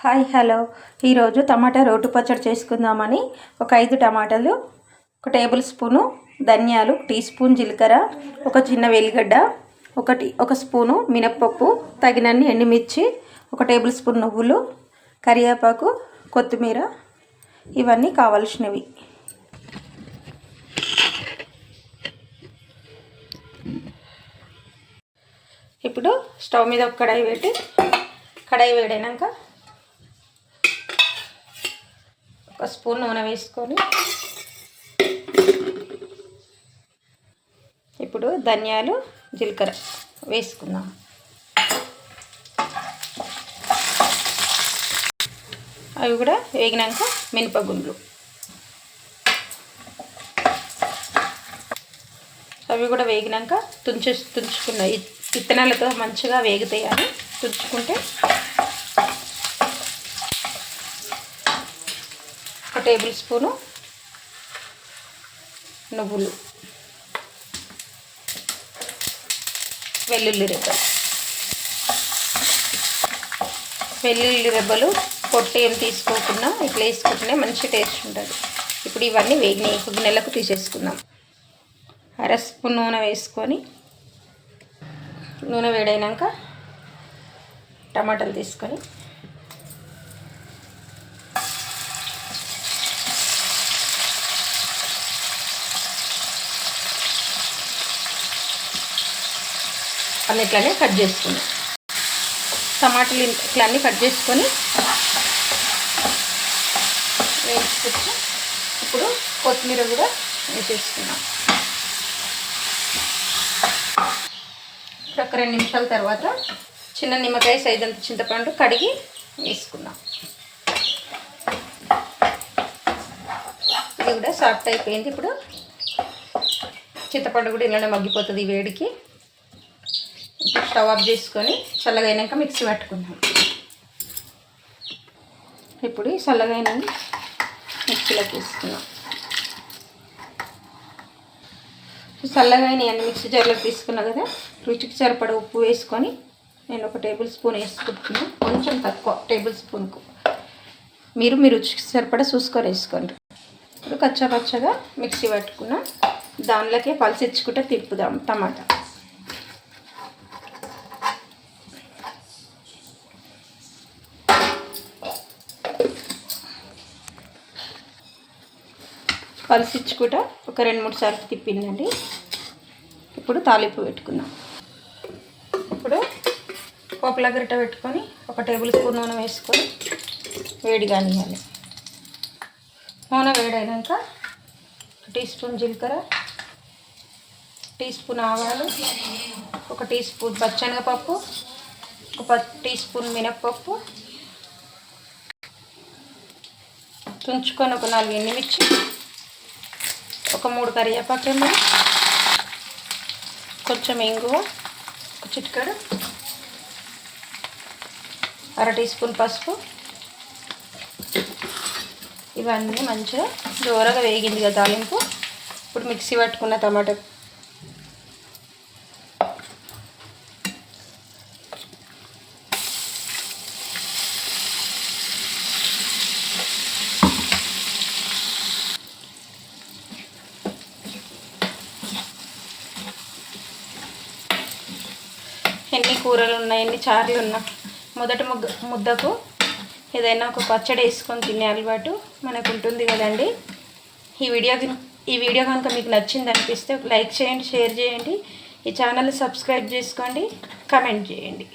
Hi hello. ఈరోజు టమాటా రోటు పచ్చడి చేసుకుందామని ఒక ఐదు టమాటాలు ఒక టేబుల్ స్పూను ధనియాలు టీ స్పూన్ జీలకర్ర ఒక చిన్న వెల్లిగడ్డ ఒకటి ఒక స్పూను మినప్పప్పు తగినన్ని ఎండుమిర్చి ఒక టేబుల్ స్పూన్ నువ్వులు కరివేపాకు కొత్తిమీర ఇవన్నీ కావలసినవి. ఇప్పుడు స్టవ్ మీద ఒక కడాయి పెట్టి కడాయి వేడైనాక ఒక స్పూన్ నూనె వేసుకొని ఇప్పుడు ధనియాలు జీలకర్ర వేసుకుందాం. అవి కూడా వేగినాక మినపగుండ్లు. అవి కూడా వేగినాక తుంచు తుంచుకున్నాయి విత్తనాలతో మంచిగా వేగుతాయి అని తుంచుకుంటే ఒక టేబుల్ స్పూను నువ్వులు వెల్లుల్లి రెబ్బలు. వెల్లుల్లి రెబ్బలు పొట్టు ఏం తీసుకోకుండా ఇట్లా వేసుకుంటేనే మంచి టేస్ట్ ఉంటుంది. ఇప్పుడు ఇవన్నీ వేగినాయి. కొద్ది గిన్నెలకు తీసేసుకుందాం. అర స్పూన్ నూనె వేసుకొని నూనె వేడైనాక టమాటాలు తీసుకొని అన్నిట్లనే కట్ చేసుకున్నాం టమాటాలు ఇట్లా అన్నీ కట్ చేసుకొని వేసుకొచ్చి ఇప్పుడు కొత్తిమీర కూడా వేసేసుకున్నాం. ఒక రెండు నిమిషాల తర్వాత చిన్న నిమ్మకాయ సైజ్ అంత చింతపండు కడిగి వేసుకున్నాం. ఇది కూడా సాఫ్ట్ అయిపోయింది. ఇప్పుడు చింతపండు కూడా ఇలానే మగ్గిపోతుంది వేడికి. వేడికి స్టవ్ ఆఫ్ చేసుకొని చల్లగైనాక మిక్సీ పట్టుకుందాం. ఇప్పుడు చల్లగా అయినా మిక్సీలోకి తీసుకున్నాం చల్లగా అన్ని మిక్సీ జార్లోకి తీసుకున్నా కదా రుచికి సరిపడ ఉప్పు వేసుకొని నేను ఒక టేబుల్ స్పూన్ వేసుకుంటున్నాను కొంచెం తక్కువ టేబుల్ స్పూన్కు. మీరు మీ రుచికి సరిపడ చూసుకొని వేసుకోండి. ఇప్పుడు కచ్చా పచ్చగా మిక్సీ పట్టుకున్న దానిలోకే పలిసిచ్చుకుంటే తిప్పుదాం టమాటా. పలిసిచ్చుకుంటా ఒక రెండు మూడు సార్లు తిప్పిందండి. ఇప్పుడు తాలింపు పెట్టుకుందాం. ఇప్పుడు పోపుల గిరిట పెట్టుకొని ఒక టేబుల్ స్పూన్ నూనె వేసుకొని వేడి కానివ్వాలి నూనె వేడైనాక టీ స్పూన్ జీలకర్ర టీ స్పూన్ ఆవాలు ఒక టీ స్పూన్ పచ్చనగపప్పు ఒక టీ స్పూన్ మినప్పప్పు తుంచుకొని ఒక నాలుగు ఎండుమిర్చి ఒక మూడు కరివేపాకేమో కొంచెం ఇంగువ ఒక చిటికడు అర టీ స్పూన్ పసుపు. ఇవన్నీ మంచిగా దూరగా వేగింది కదా తాలింపు. ఇప్పుడు మిక్సీ పట్టుకున్న టమాటా ఎన్ని కూరలు ఉన్నాయి ఎన్ని చారులు ఉన్నా మొదటి ముగ్గ ముద్దకు ఏదైనా ఒక పచ్చడి వేసుకొని తినే అలవాటు మనకు ఉంటుంది కదండి. ఈ వీడియో ఈ వీడియో కనుక మీకు నచ్చింది అనిపిస్తే లైక్ చేయండి షేర్ చేయండి. ఈ ఛానల్ని సబ్స్క్రైబ్ చేసుకోండి కమెంట్ చేయండి.